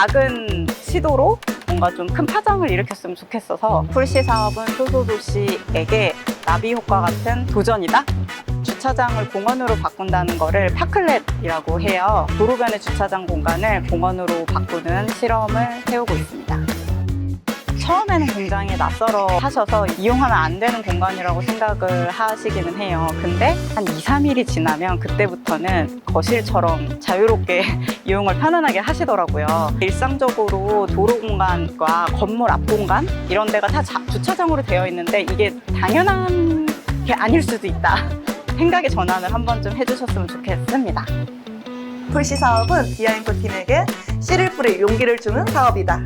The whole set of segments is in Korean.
작은 시도로 뭔가 좀 큰 파장을 일으켰으면 좋겠어서 풀시 사업은 소소도시에게 나비 효과 같은 도전이다. 주차장을 공원으로 바꾼다는 거를 파클렛이라고 해요. 도로변의 주차장 공간을 공원으로 바꾸는 실험을 해오고 있습니다. 처음에는 굉장히 낯설어 하셔서 이용하면 안 되는 공간이라고 생각을 하시기는 해요. 근데 한 2, 3일이 지나면 그때부터는 거실처럼 자유롭게 이용을 편안하게 하시더라고요. 일상적으로 도로 공간과 건물 앞 공간 이런 데가 다 자- 주차장으로 되어 있는데 이게 당연한 게 아닐 수도 있다. 생각의 전환을 한번 좀 해주셨으면 좋겠습니다. 풀시 사업은 비하인드 팀에게 씨를 뿌릴 용기를 주는 사업이다.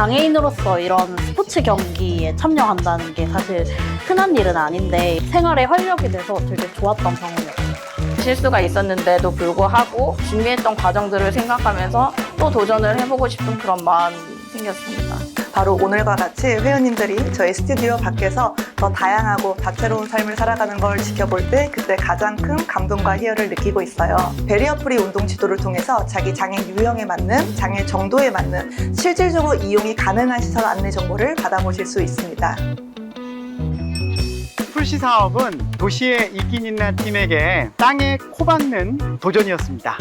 장애인으로서 이런 스포츠 경기에 참여한다는 게 사실 흔한 일은 아닌데 생활에 활력이 돼서 되게 좋았던 경험이었어요. 실수가 있었는데도 불구하고 준비했던 과정들을 생각하면서 또 도전을 해보고 싶은 그런 마음이 생겼습니다. 바로 오늘과 같이 회원님들이 저희 스튜디오 밖에서 더 다양하고 다채로운 삶을 살아가는 걸 지켜볼 때 그때 가장 큰 감동과 희열을 느끼고 있어요. 베리어 프리 운동 지도를 통해서 자기 장애 유형에 맞는 장애 정도에 맞는 실질적으로 이용이 가능한 시설 안내 정보를 받아보실 수 있습니다. 풀시 사업은 도시의 이긴 있는 팀에게 땅에 코박는 도전이었습니다.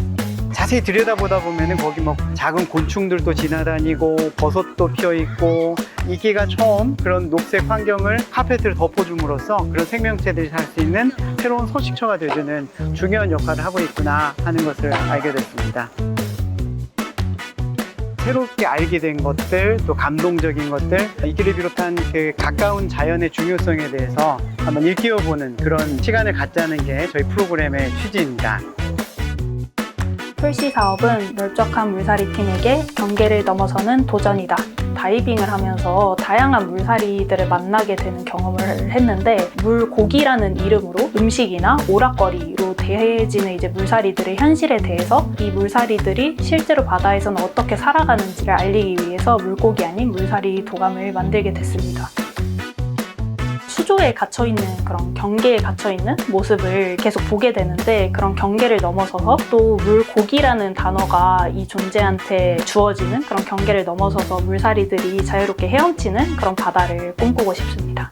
자세히 들여다보다 보면은 거기 뭐 작은 곤충들도 지나다니고 버섯도 피어 있고 이기가 처음 그런 녹색 환경을 카페트를 덮어줌으로써 그런 생명체들이 살 수 있는 새로운 서식처가 되주는 중요한 역할을 하고 있구나 하는 것을 알게 됐습니다. 새롭게 알게 된 것들, 또 감동적인 것들, 이 길을 비롯한 그 가까운 자연의 중요성에 대해서 한번 일깨워보는 그런 시간을 갖자는 게 저희 프로그램의 취지입니다. 풀시 사업은 넓적한 물살이 팀에게 경계를 넘어서는 도전이다. 다이빙을 하면서 다양한 물살이들을 만나게 되는 경험을 했는데 물고기라는 이름으로 음식이나 오락거리로 대해지는 이제 물살이들의 현실에 대해서 이 물살이들이 실제로 바다에서는 어떻게 살아가는지를 알리기 위해서 물고기 아닌 물살이 도감을 만들게 됐습니다. 수조에 갇혀 있는 그런 경계에 갇혀 있는 모습을 계속 보게 되는데 그런 경계를 넘어서서 또 물고기라는 단어가 이 존재한테 주어지는 그런 경계를 넘어서서 물살이들이 자유롭게 헤엄치는 그런 바다를 꿈꾸고 싶습니다.